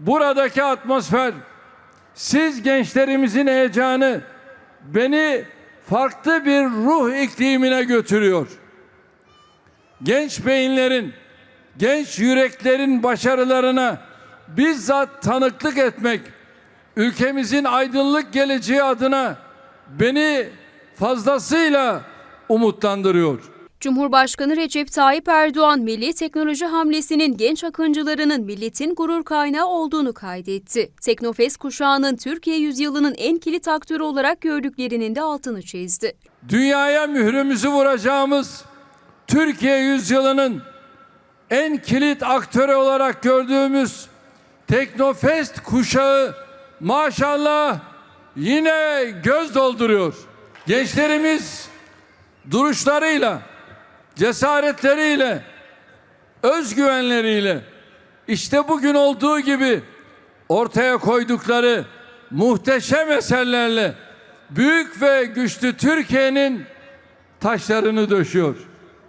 buradaki atmosfer, siz gençlerimizin heyecanı beni farklı bir ruh iklimine götürüyor. Genç beyinlerin, genç yüreklerin başarılarına bizzat tanıklık etmek, ülkemizin aydınlık geleceği adına beni fazlasıyla umutlandırıyor. Cumhurbaşkanı Recep Tayyip Erdoğan milli teknoloji hamlesinin genç akıncılarının milletin gurur kaynağı olduğunu kaydetti. Teknofest kuşağının Türkiye yüzyılının en kilit aktörü olarak gördüklerinin de altını çizdi. Dünyaya mührümüzü vuracağımız Türkiye yüzyılının en kilit aktörü olarak gördüğümüz Teknofest kuşağı maşallah yine göz dolduruyor. Gençlerimiz duruşlarıyla, cesaretleriyle, özgüvenleriyle işte bugün olduğu gibi ortaya koydukları muhteşem eserlerle büyük ve güçlü Türkiye'nin taşlarını döşüyor.